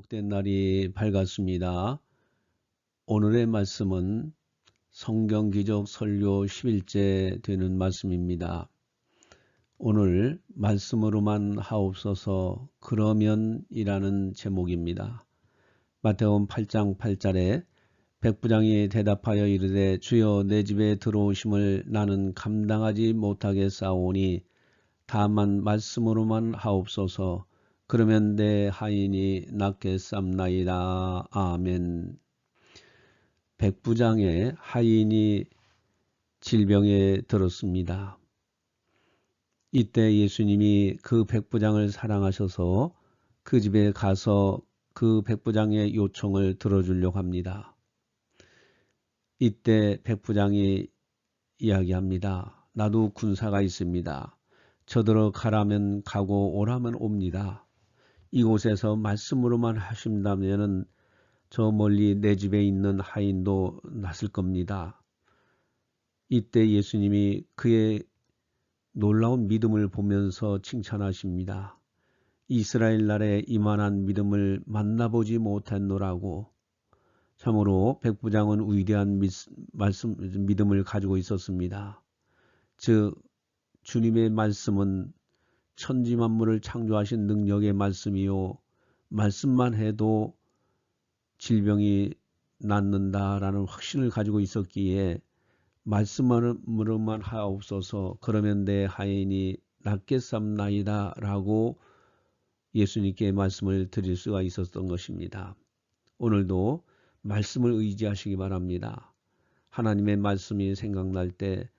복된 날이 밝았습니다. 오늘의 말씀은 성경기적 설교 11째 되는 말씀입니다. 오늘 말씀으로만 하옵소서 그러면 이라는 제목입니다. 마태음 8장 8절에 백부장이 대답하여 이르되 주여 내 집에 들어오심을 나는 감당하지 못하게 싸우니 다만 말씀으로만 하옵소서 그러면 내 하인이 낫게 쌈나이다. 아멘. 백부장의 하인이 질병에 들었습니다. 이때 예수님이 그 백부장을 사랑하셔서 그 집에 가서 그 백부장의 요청을 들어주려고 합니다. 이때 백부장이 이야기합니다. 나도 군사가 있습니다. 저들어 가라면 가고 오라면 옵니다. 이곳에서 말씀으로만 하신다면 저 멀리 내 집에 있는 하인도 났을 겁니다. 이때 예수님이 그의 놀라운 믿음을 보면서 칭찬하십니다. 이스라엘 나라에 이만한 믿음을 만나보지 못했노라고 참으로 백부장은 위대한 미, 말씀, 믿음을 가지고 있었습니다. 즉 주님의 말씀은 천지 만물을 창조하신 능력의 말씀이요. 말씀만 해도 질병이 낫는다라는 확신을 가지고 있었기에 말씀으로만 하옵소서 그러면 내 하인이 낫게 삼나이다 라고 예수님께 말씀을 드릴 수가 있었던 것입니다. 오늘도 말씀을 의지하시기 바랍니다. 하나님의 말씀이 생각날 때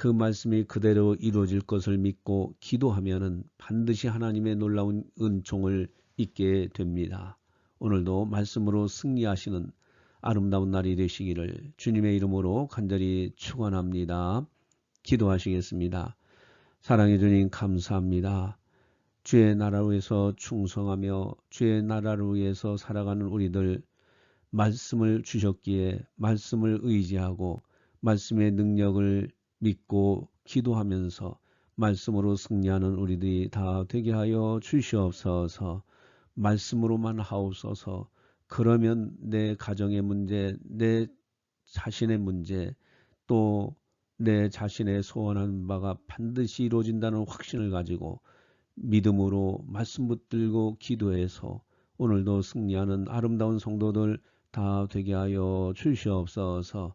그 말씀이 그대로 이루어질 것을 믿고 기도하면 반드시 하나님의 놀라운 은총을 잊게 됩니다. 오늘도 말씀으로 승리하시는 아름다운 날이 되시기를 주님의 이름으로 간절히 축원합니다. 기도하시겠습니다. 사랑해 주님 감사합니다. 주의 나라를 위해서 충성하며 주의 나라를 위해서 살아가는 우리들 말씀을 주셨기에 말씀을 의지하고 말씀의 능력을 믿고 기도하면서 말씀으로 승리하는 우리들이 다 되게 하여 주시옵소서. 말씀으로만 하옵소서. 그러면 내 가정의 문제, 내 자신의 문제, 또 내 자신의 소원하는 바가 반드시 이루어진다는 확신을 가지고 믿음으로 말씀 붙들고 기도해서 오늘도 승리하는 아름다운 성도들 다 되게 하여 주시옵소서